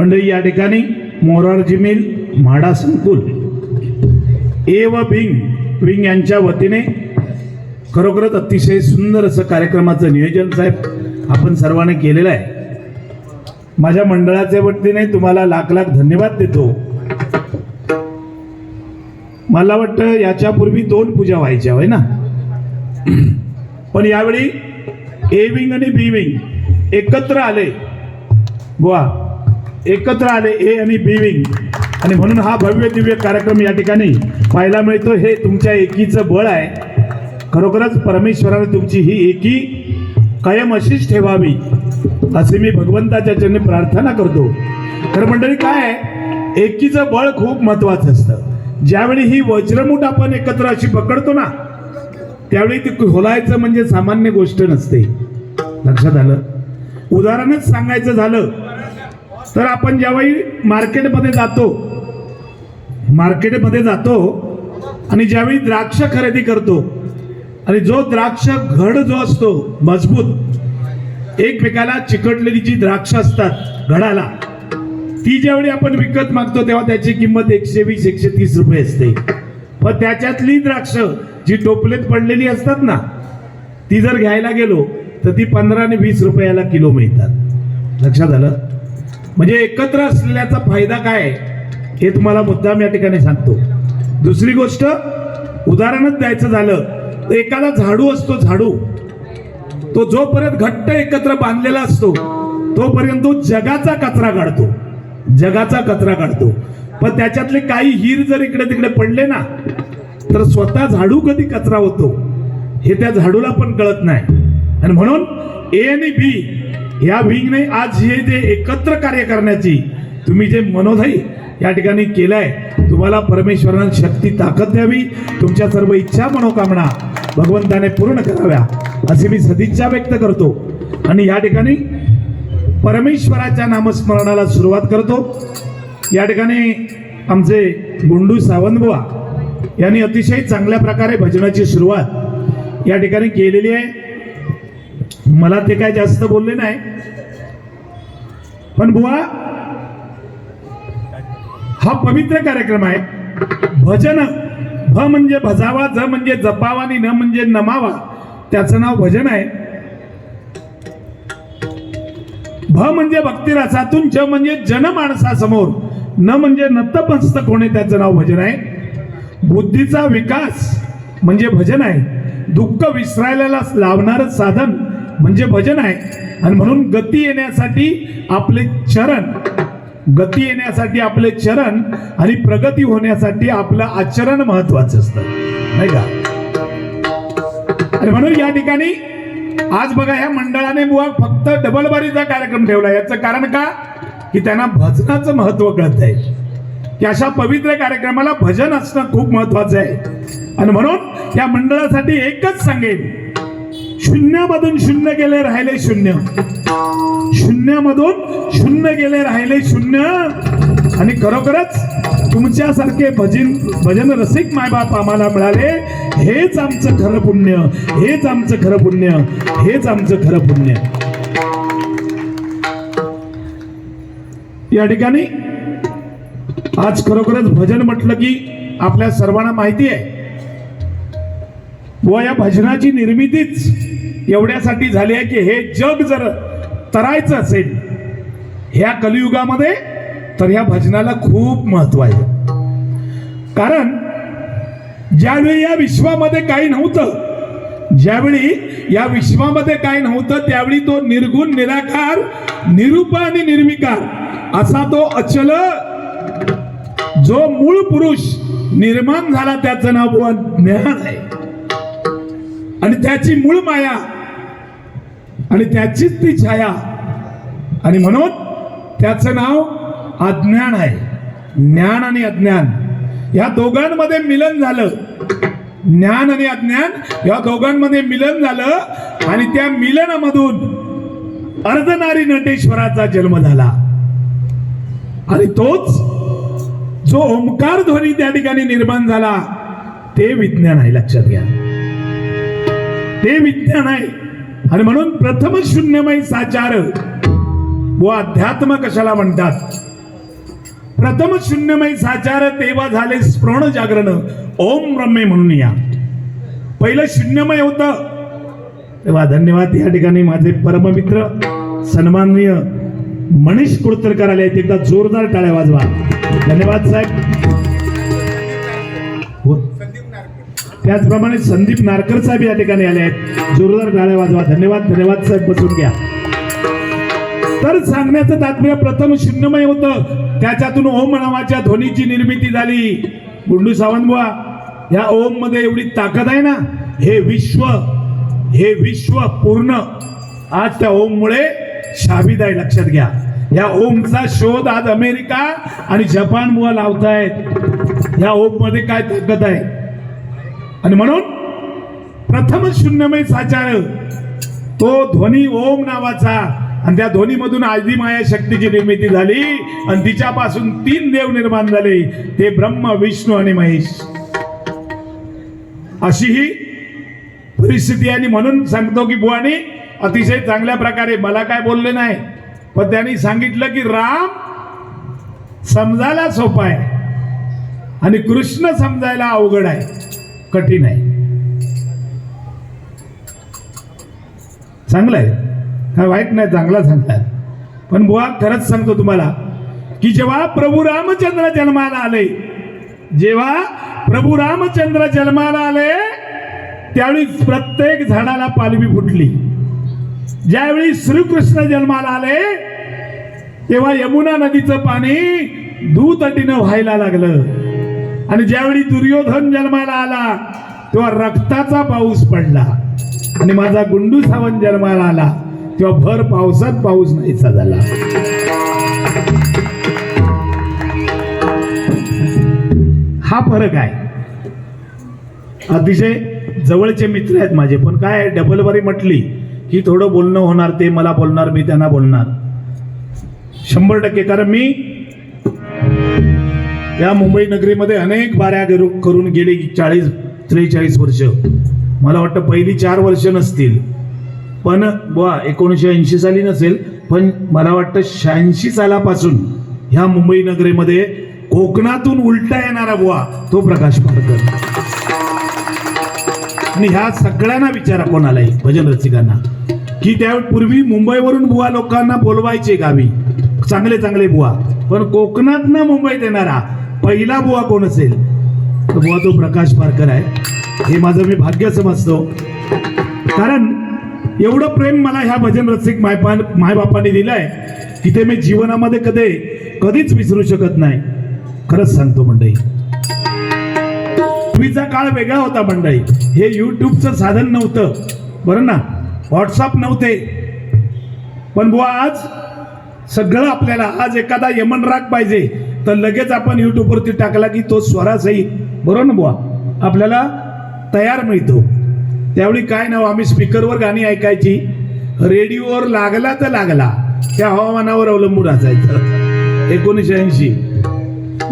मंडळी या ठिकाणी मोरारजी मिल म्हाडा संकुल ए व बिंग विंग यांच्या वतीने खरोखरच अतिशय सुंदर असं कार्यक्रमाचं नियोजन साहेब आपण सर्वांनी केलेलं आहे. माझ्या मंडळाच्या वतीने तुम्हाला लाख लाख धन्यवाद देतो. मला वाटतं याच्यापूर्वी दोन पूजा व्हायच्या होय ना? पण यावेळी ए विंग आणि बी विंग एकत्र आले. बुवा एकत्र आले ए आणि बी विंग आणि म्हणून हा भव्य दिव्य कार्यक्रम या ठिकाणी पाहायला मिळतो. हे तुमच्या एकीचं बळ आहे. खरोखरच परमेश्वराने तुमची ही एकी कायम अशीच ठेवावी असे मी भगवंताच्या चरणी प्रार्थना करतो. तर मंडळी काय आहे? एकीचं बळ खूप महत्वाचं असतं. ज्यावेळी ही वज्रमूठ आपण एकत्र अशी पकडतो ना त्यावेळी ती खोलायचं म्हणजे सामान्य गोष्ट नसते. लक्षात आलं? उदाहरणच सांगायचं झालं तर आपण ज्यावेळी मार्केटमध्ये जातो मार्केटमध्ये जातो आणि ज्यावेळी द्राक्ष खरेदी करतो आणि जो द्राक्ष घड जो असतो मजबूत एकमेकाला चिकटलेली जी द्राक्ष असतात घडाला ती ज्यावेळी आपण विकत मागतो तेव्हा त्याची किंमत एकशे वीस एकशे तीस रुपये असते. पण त्याच्यातली द्राक्ष जी टोपलेत पडलेली असतात ना ती जर घ्यायला गेलो तर ती पंधरा आणि वीस रुपयाला किलो मिळतात. लक्षात आलं? म्हणजे एकत्र असलेल्याचा फायदा काय हे तुम्हाला मुद्दाम या ठिकाणी सांगतो. दुसरी गोष्ट उदाहरणच द्यायचं झालं तर एखादा झाडू असतो झाडू. तो जोपर्यंत घट्ट एकत्र बांधलेला असतो तोपर्यंत तो जगाचा कचरा काढतो. जगाचा कचरा काढतो. पण त्याच्यातले काही हिर जर इकडे तिकडे पडले ना तर स्वतः झाडू कधी कचरा होतो? हे त्या झाडूला पण कळत नाही. आणि म्हणून ए आणि बी ह्या विंगने आज हे जे एकत्र कार्य करण्याची तुम्ही जे मनोधै या ठिकाणी केलंय तुम्हाला परमेश्वरानं शक्ती ताकद द्यावी. तुमच्या सर्व इच्छा मनोकामना भगवंताने पूर्ण कराव्या अशी मी सदिच्छा व्यक्त करतो. आणि या ठिकाणी परमेश्वराच्या नामस्मरणाला सुरुवात करतो. या ठिकाणी आमचे गुंडू सावंतबुवा यांनी अतिशय चांगल्या प्रकारे भजनाची सुरुवात या ठिकाणी केलेली आहे. मला ते काय जास्त बोलले नाही. पण बुवा हा पवित्र कार्यक्रम आहे. भजन भ म्हणजे भजावा ज म्हणजे जपावा आणि न म्हणजे नमावा त्याचं नाव भजन आहे. भ म्हणजे भक्तिरसातून ज म्हणजे जनमानसासमोर न म्हणजे नतमस्तक होणे त्याचं नाव भजन आहे. बुद्धीचा विकास म्हणजे भजन आहे. दुःख विसरायला लावणारं साधन म्हणजे भजन आहे. आणि म्हणून गती येण्यासाठी आपले चरण गती येण्यासाठी आपले चरण आणि प्रगती होण्यासाठी आपलं आचरण महत्वाचं असतं. नाही का? आणि म्हणून या ठिकाणी आज बघा ह्या मंडळाने बुवा फक्त डबलबारीचा कार्यक्रम ठेवला. याचं कारण का? की त्यांना भजनाचं महत्त्व कळत आहे की अशा पवित्र कार्यक्रमाला भजन असणं खूप महत्वाचं आहे. आणि म्हणून या मंडळासाठी एकच सांगेन. शून्यामधून शून्य गेले राहिले शून्य. शून्यामधून शून्य गेले राहिले शून्य. आणि खरोखरच तुमच्यासारखे भजन भजन रसिक मायबाप आम्हाला मिळाले. हेच आमचं खरं पुण्य. हेच आमचं खरं पुण्य. हेच आमचं खरं पुण्य. या ठिकाणी आज खरोखरच भजन म्हटलं की आपल्या सर्वांना माहिती आहे. व या भजनाची निर्मितीच एवढ्यासाठी झाली आहे की हे जग जर तरायचं असेल ह्या कलियुगामध्ये तर ह्या भजनाला खूप महत्त्व आहे. कारण ज्यावेळी या विश्वामध्ये काही नव्हतं ज्यावेळी या विश्वामध्ये काही नव्हतं त्यावेळी तो निर्गुण निराकार निरूप आणि निर्विकार असा तो अचल जो मूळ पुरुष निर्माण झाला त्याचं नाव ज्ञान आहे. आणि त्याची मूळ माया आणि त्याचीच ती छाया. आणि म्हणून त्याचं नाव अज्ञान आहे. ज्ञान आणि अज्ञान. या दोघांमध्ये मिलन झालं. ज्ञान आणि अज्ञान या दोघांमध्ये मिलन झालं आणि त्या मिलनामधून अर्धनारी नटेश्वराचा जन्म झाला. आणि तोच जो ओंकार ध्वनी त्या ठिकाणी निर्माण झाला ते विज्ञान आहे लक्षात घ्या. ते विज्ञान आहे. आणि म्हणून प्रथम शून्यमय साचार. व अध्यात्म कशाला म्हणतात? प्रथम शून्यमय साचार तेव्हा झाले स्पृण जागरण. ओम ब्रह्मे म्हणून या. पहिलं शून्यमय होतं. तेव्हा धन्यवाद या ठिकाणी माझे परममित्र सन्माननीय मनीष कुळतरकर आले एकदा जोरदार टाळ्या वाजवा. धन्यवाद साहेब. त्याचप्रमाणे संदीप नारकर साहेब या ठिकाणी आले आहेत. जोरदार टाळ्या वाजवा. धन्यवाद. धन्यवाद साहेब. बसून घ्या. तर सांगण्याचं तात्पर्य प्रथम शून्यमय होतं. त्याच्यातून ओम नावाच्या ध्वनीची निर्मिती झाली. गुंडू सावंतबुवा या ओममध्ये एवढी ताकद आहे ना? हे विश्व हे विश्व पूर्ण. आज त्या ओम मुळे शाबिद आहे लक्षात घ्या. या ओमचा शोध आज अमेरिका आणि जपान बुवा लावतायत. या ओममध्ये काय ताकद आहे? आणि म्हणून प्रथम शून्यमय साचार तो ध्वनी ओम नावाचा आणि त्या ध्वनीमधून आदिमाया शक्तीची निर्मिती झाली आणि तिच्यापासून तीन देव निर्माण झाले ते ब्रह्म विष्णू आणि महेश. अशी ही परिस्थिती आणि म्हणून सांगतो की बुवानी अतिशय चांगल्या प्रकारे मला काय बोलले नाही पण त्यांनी सांगितलं की राम समजायला सोपा आहे आणि कृष्ण समजायला अवघड आहे. कठीण आहे. चांगलं आहे. काय वाईट नाही चांगला सांगतात पण बुवा खरंच सांगतो तुम्हाला की जेव्हा प्रभू रामचंद्र जन्माला आले जेव्हा प्रभू रामचंद्र जन्माला आले त्यावेळी प्रत्येक झाडाला पालवी फुटली. ज्यावेळी श्रीकृष्ण जन्माला आले तेव्हा यमुना नदीचं पाणी दुतटीनं व्हायला लागलं. आणि ज्यावेळी दुर्योधन जन्माला आला तेव्हा रक्ताचा पाऊस पडला. आणि माझा गुंडू सावंत जन्माला आला तेव्हा भर पावसात पाऊस नाहीसा झाला. हा फरक आहे. अतिशय जवळचे मित्र आहेत माझे पण काय डबल बारी म्हटली की थोडं बोलणं होणार ते मला बोलणार मी त्यांना बोलणार. शंभर टक्के कारण मी या मुंबई नगरीमध्ये अनेक बाऱ्या करून गेली चाळीस त्रेचाळीस वर्ष. मला वाटतं पहिली चार वर्ष नसतील. पण बुवा एकोणीसशे ऐंशी साली नसेल पण मला वाटतं शहाऐंशी सालापासून ह्या मुंबई नगरीमध्ये कोकणातून उलटा येणारा बुवा तो प्रकाश पारकर आणि ह्या सगळ्यांना विचारा कोणालाही भजन रसिकांना की त्यापूर्वी मुंबईवरून बुवा लोकांना बोलवायचे गावी. चांगले चांगले बुवा. पण कोकणात ना मुंबईत येणारा पहिला बुवा कोण असेल? तर बुवा तो प्रकाश पारकर आहे. हे माझं मी भाग्य समजतो. कारण एवढं प्रेम मला ह्या भजन रसिक मायपा मायबापांनी आहे की ते मी जीवनामध्ये कधी कधीच विसरू शकत नाही. खरंच सांगतो मंडळी. पूर्वीचा काळ वेगळा होता मंडळी. हे युट्यूबचं साधन नव्हतं. बरं ना? व्हॉट्सअप नव्हते. पण बुवा आज सगळं आपल्याला आज एखादा यमन राग पाहिजे. तर लगेच आपण युट्यूबवरती टाकला की तो स्वरासहित बरोबर ना बुवा? आपल्याला तयार मिळतो. त्यावेळी काय नाव आम्ही स्पीकरवर गाणी ऐकायची. रेडिओवर लागला तर लागला. त्या हवामानावर अवलंबून असायचं. एकोणीसशे ऐंशी.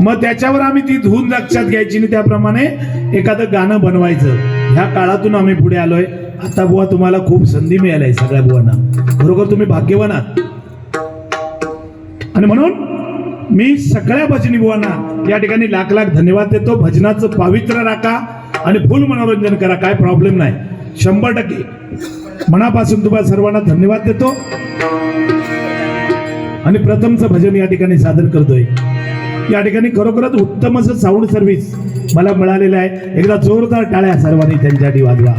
मग त्याच्यावर आम्ही ती धून लक्षात घ्यायची आणि त्याप्रमाणे एखादं गाणं बनवायचं. ह्या काळातून आम्ही पुढे आलोय. आता बुवा तुम्हाला खूप संधी मिळाली आहे सगळ्या बुवांना. बरोबर तुम्ही भाग्यवान आहात. आणि म्हणून मी सगळ्या भजनी बुवांना या ठिकाणी लाख लाख धन्यवाद देतो. भजनाचं पावित्र्य राखा आणि फुल मनोरंजन करा काय प्रॉब्लेम नाही. शंभर टक्के. मनापासून तुम्हाला सर्वांना धन्यवाद देतो. आणि प्रथमचं भजन या ठिकाणी सादर करतोय. या ठिकाणी खरोखरच उत्तम असं साऊंड सर्व्हिस मला मिळालेलं आहे. एकदा जोरदार टाळ्या सर्वांनी त्यांच्यासाठी वाजवा.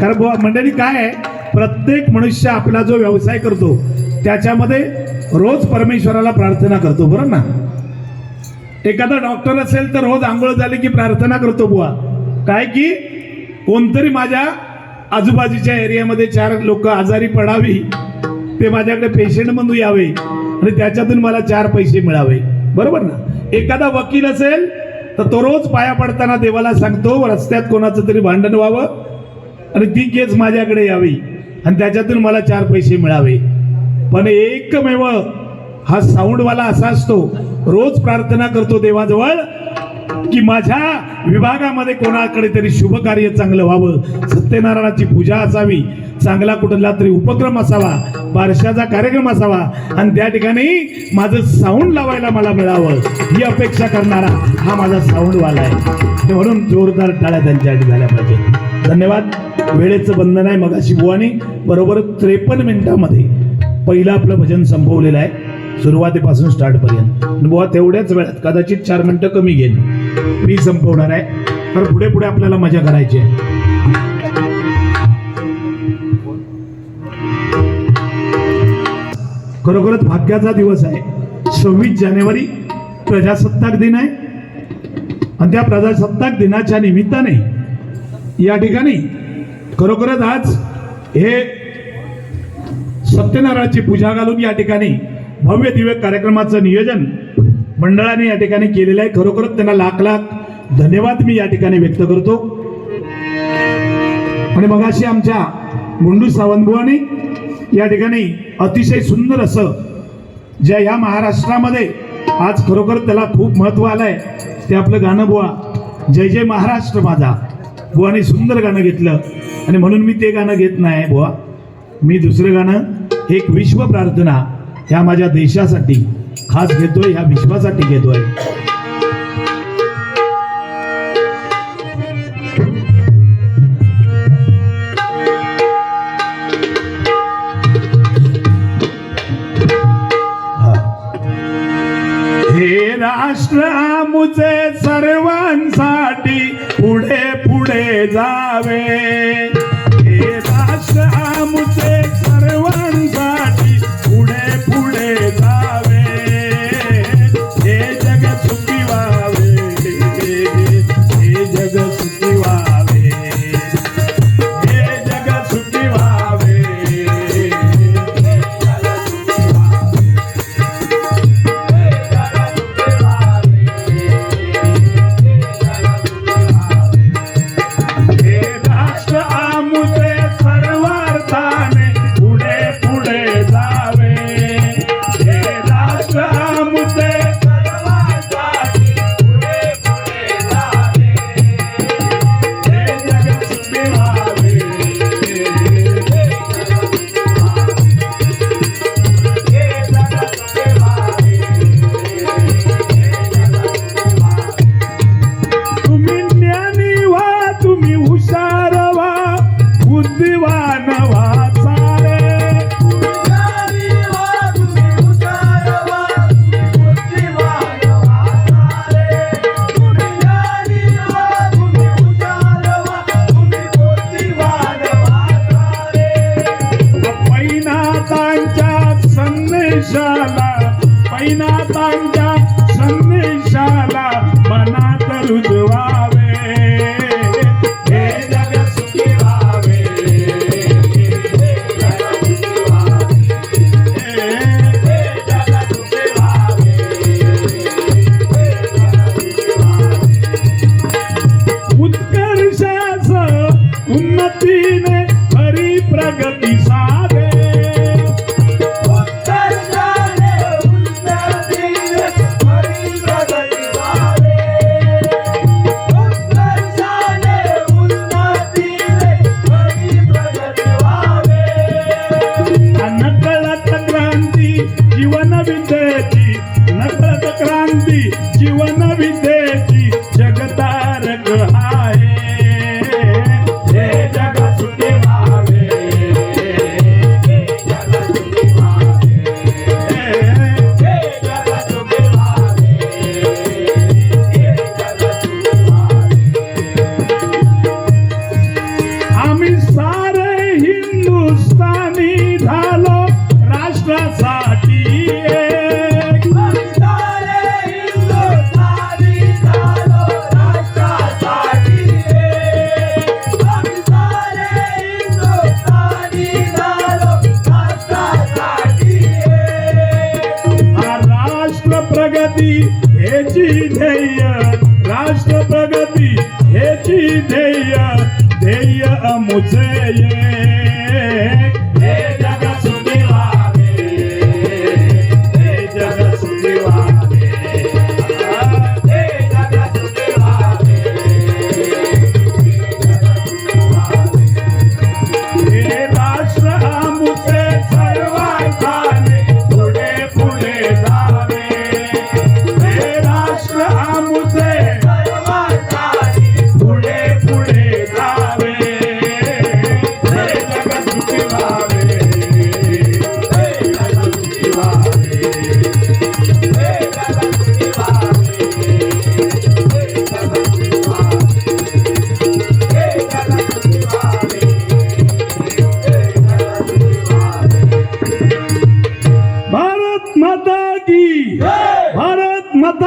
कारण बुवा मंडळी काय आहे? प्रत्येक मनुष्य आपला जो व्यवसाय करतो त्याच्यामध्ये रोज परमेश्वराला प्रार्थना करतो बरं ना? एखादा डॉक्टर असेल तर रोज आंघोळ झाली की प्रार्थना करतो बुवा. काय की? कोणतरी माझ्या आजूबाजूच्या एरियामध्ये चार लोक आजारी पडावी ते माझ्याकडे पेशंट म्हणून यावे आणि त्याच्यातून मला चार पैसे मिळावे. बरोबर ना? एखादा वकील असेल तर तो रोज पाया पडताना देवाला सांगतो रस्त्यात कोणाचं तरी भांडण व्हावं आणि ती केस माझ्याकडे यावी आणि त्याच्यातून मला चार पैसे मिळावे. पण एकमेव हा साऊंडवाला असा असतो रोज प्रार्थना करतो देवाजवळ की माझ्या विभागामध्ये कोणाकडे तरी शुभ कार्य चांगलं व्हावं. सत्यनारायणाची पूजा असावी चांगला कुठला तरी उपक्रम असावा बारशाचा कार्यक्रम असावा आणि त्या ठिकाणी माझं साऊंड लावायला मला मिळावं ही अपेक्षा करणारा हा माझा साऊंडवाला आहे. ते म्हणून जोरदार टाळ्या त्यांच्यासाठी झाल्या पाहिजे धन्यवाद. वेळेचं बंधन आहे मगाशी बुवानी. बरोबर त्रेपन्न मिनिटामध्ये पहिलं आपलं भजन संपवलेलं आहे. सुरुवातीपासून स्टार्टपर्यंत. बुवा तेवढ्याच वेळात कदाचित चार मिनटं कमी घेईन. मी संपवणार आहे. तर पुढे पुढे आपल्याला मजा करायची आहे. खरोखरच भाग्याचा दिवस आहे. सव्वीस जानेवारी प्रजासत्ताक दिन आहे. आणि त्या प्रजासत्ताक दिनाच्या निमित्ताने या ठिकाणी खरोखरच आज हे सत्यनारायणाची पूजा घालून या ठिकाणी भव्य दिव्य कार्यक्रमाचं नियोजन मंडळाने या ठिकाणी केलेलं आहे. खरोखरच त्यांना लाख लाख धन्यवाद मी या ठिकाणी व्यक्त करतो. आणि मगाशी आमच्या मुंडू सावंतबुवानी या ठिकाणी अतिशय सुंदर असं ज्या या महाराष्ट्रामध्ये आज खरोखर त्याला खूप महत्त्व आलंय ते आपलं गाणं बुवा जय जय महाराष्ट्र माझा. बुवाने सुंदर गाणं घेतलं. आणि म्हणून मी ते गाणं घेत नाही बुवा. मी दुसरं गाणं एक विश्व प्रार्थना ह्या माझ्या देशासाठी खास घेतोय ह्या विश्वासाठी घेतोय. हे. राष्ट्र आमुचे सर्वांसाठी पुढे पुढे जावे.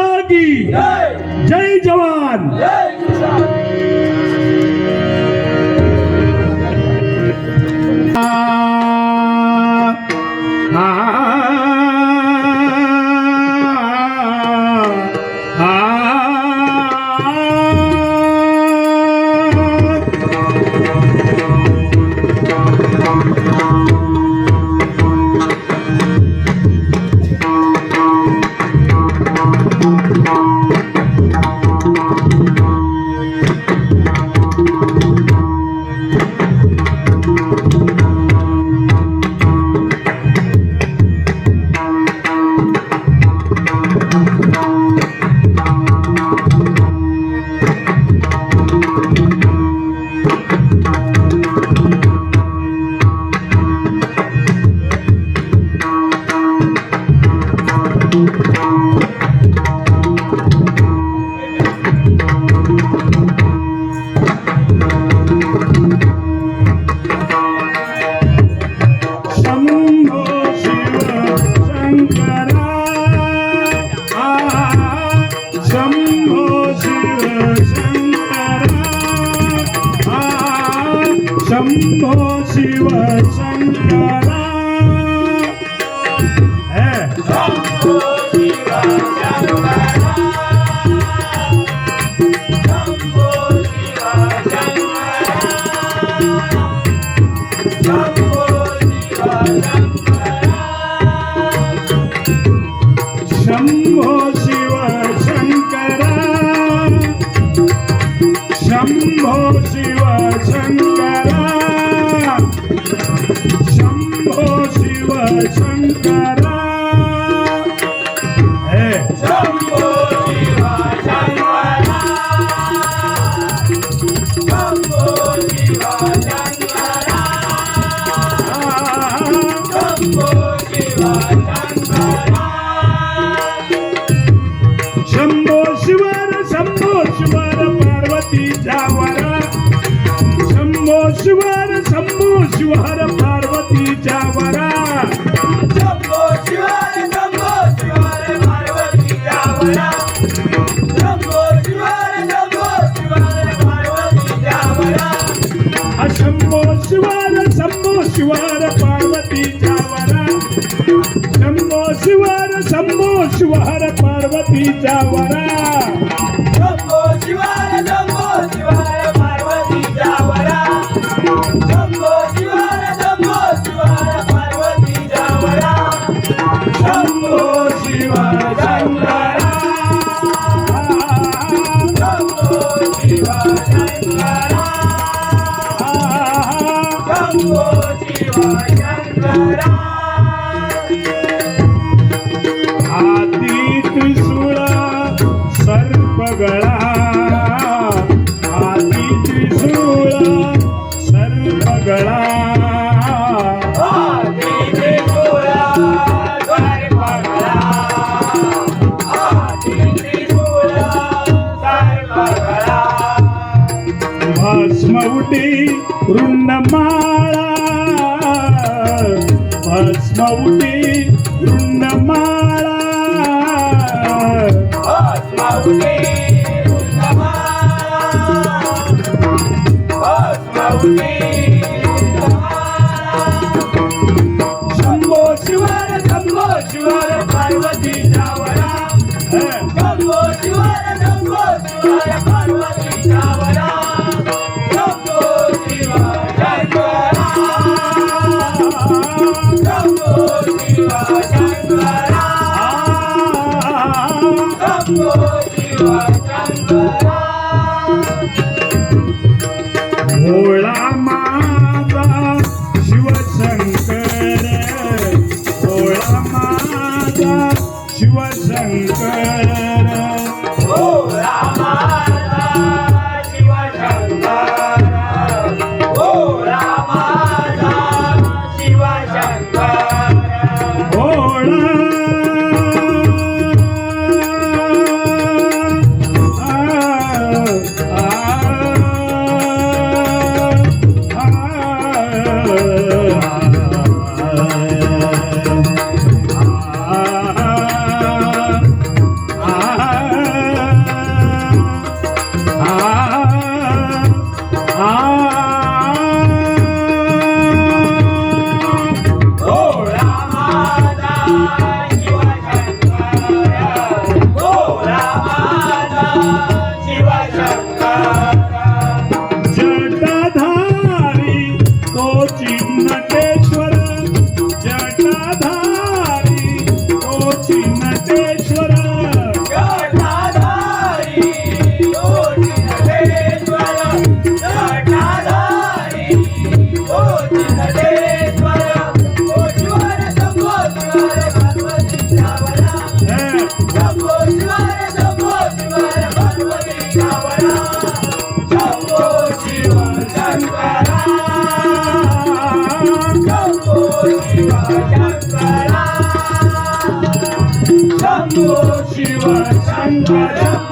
Sargi Jai Jawan. Jai Kisan. Shiva Shankara. पार्वतीच्या वरा रुंडमाळा भस्म उठे to